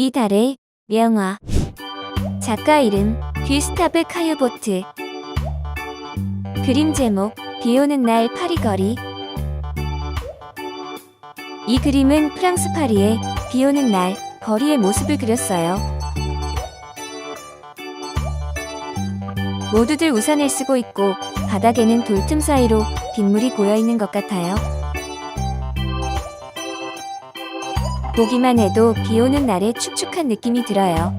이 달의 명화 작가 이름 귀스타브 카유보트 그림 제목 비 오는 날 파리 거리 이 그림은 프랑스 파리의 비 오는 날 거리의 모습을 그렸어요. 모두들 우산을 쓰고 있고 바닥에는 돌틈 사이로 빗물이 고여 있는 것 같아요. 보기만 해도 비 오는 날의 축축한 느낌이 들어요.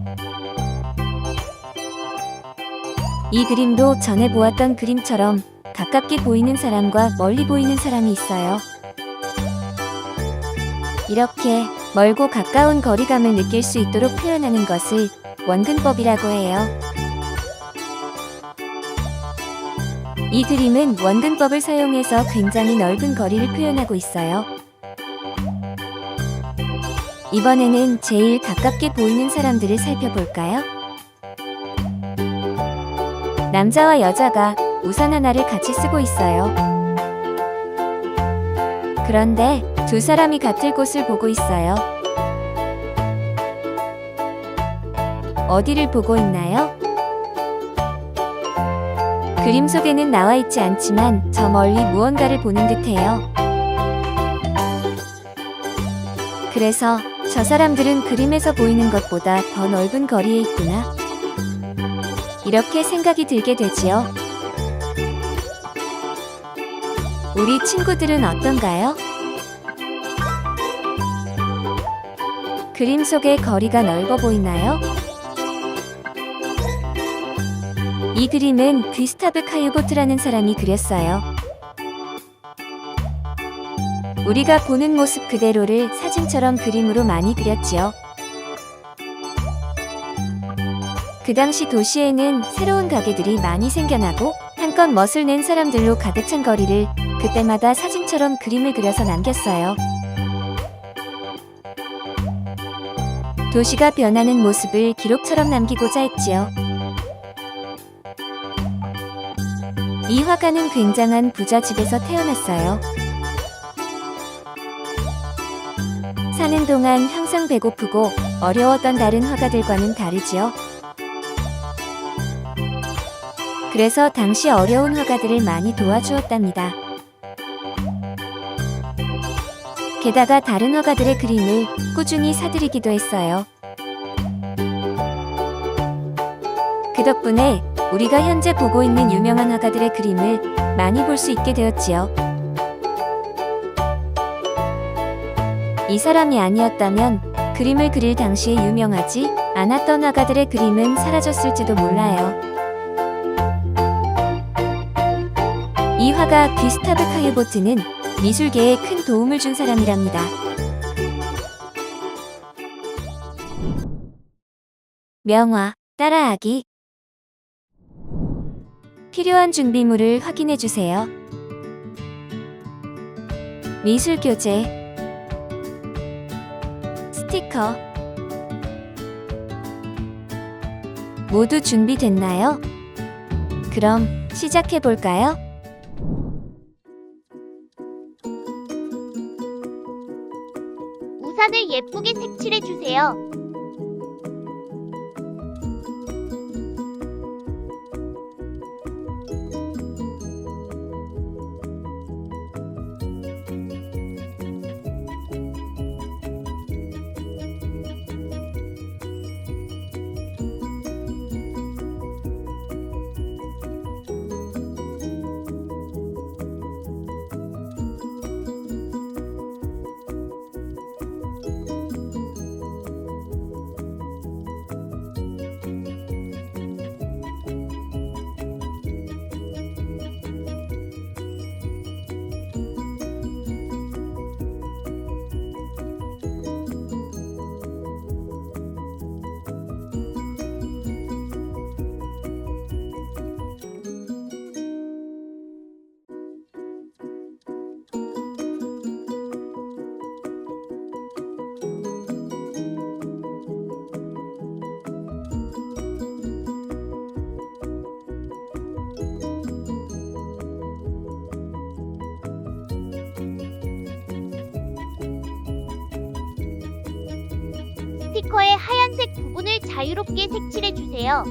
이 그림도 전에 보았던 그림처럼 가깝게 보이는 사람과 멀리 보이는 사람이 있어요. 이렇게 멀고 가까운 거리감을 느낄 수 있도록 표현하는 것을 원근법이라고 해요. 이 그림은 원근법을 사용해서 굉장히 넓은 거리를 표현하고 있어요. 이번에는 제일 가깝게 보이는 사람들을 살펴볼까요? 남자와 여자가 우산 하나를 같이 쓰고 있어요. 그런데 두 사람이 같을 곳을 보고 있어요. 어디를 보고 있나요? 그림 속에는 나와 있지 않지만 저 멀리 무언가를 보는 듯해요. 그래서 저 사람들은 그림에서 보이는 것보다 더 넓은 거리에 있구나. 이렇게 생각이 들게 되지요. 우리 친구들은 어떤가요? 그림 속의 거리가 넓어 보이나요? 이 그림은 귀스타브 카유보트라는 사람이 그렸어요. 우리가 보는 모습 그대로를 사진처럼 그림으로 많이 그렸지요. 그 당시 도시에는 새로운 가게들이 많이 생겨나고 한껏 멋을 낸 사람들로 가득 찬 거리를 그때마다 사진처럼 그림을 그려서 남겼어요. 도시가 변하는 모습을 기록처럼 남기고자 했지요. 이 화가는 굉장한 부자 집에서 태어났어요. 사는 동안 항상 배고프고 어려웠던 다른 화가들과는 다르지요. 그래서 당시 어려운 화가들을 많이 도와주었답니다. 게다가 다른 화가들의 그림을 꾸준히 사들이기도 했어요. 그 덕분에 우리가 현재 보고 있는 유명한 화가들의 그림을 많이 볼 수 있게 되었지요. 이 사람이 아니었다면 그림을 그릴 당시에 유명하지 않았던 화가들의 그림은 사라졌을지도 몰라요. 이 화가 귀스타브 카유보트는 미술계에 큰 도움을 준 사람이랍니다. 명화, 따라하기 필요한 준비물을 확인해 주세요. 미술 교재 스티커 모두 준비됐나요? 그럼 시작해 볼까요? 우산을 예쁘게 색칠해 주세요. 스티커의 하얀색 부분을 자유롭게 색칠해 주세요.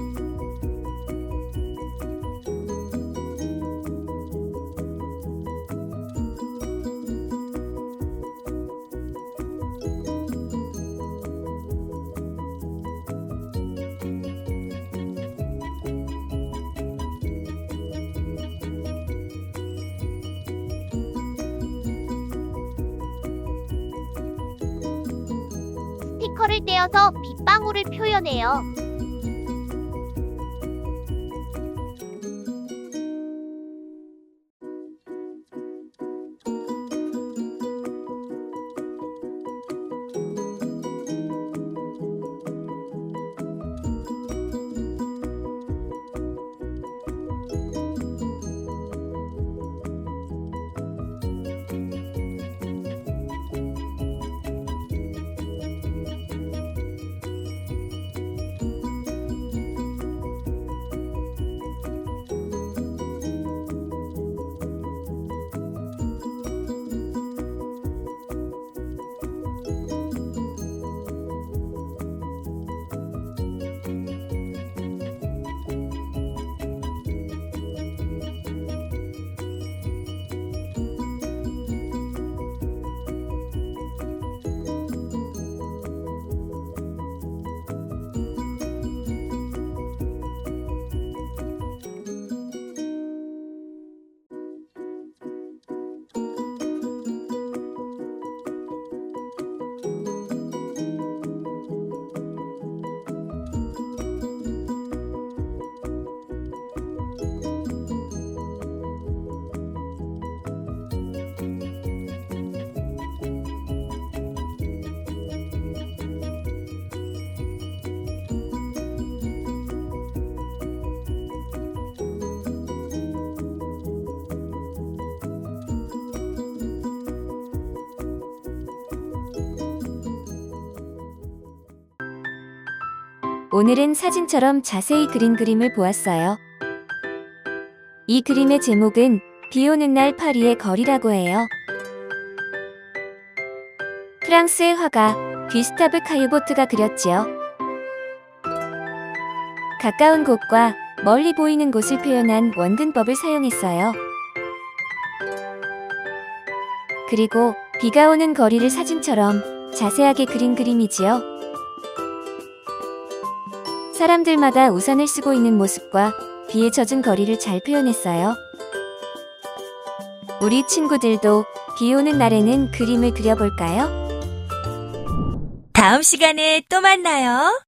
스티커를 떼어서 빗방울을 표현해요. 오늘은 사진처럼 자세히 그린 그림을 보았어요. 이 그림의 제목은 비 오는 날 파리의 거리라고 해요. 프랑스의 화가 귀스타브 카유보트가 그렸지요. 가까운 곳과 멀리 보이는 곳을 표현한 원근법을 사용했어요. 그리고 비가 오는 거리를 사진처럼 자세하게 그린 그림이지요. 사람들마다 우산을 쓰고 있는 모습과 비에 젖은 거리를 잘 표현했어요. 우리 친구들도 비 오는 날에는 그림을 그려볼까요? 다음 시간에 또 만나요.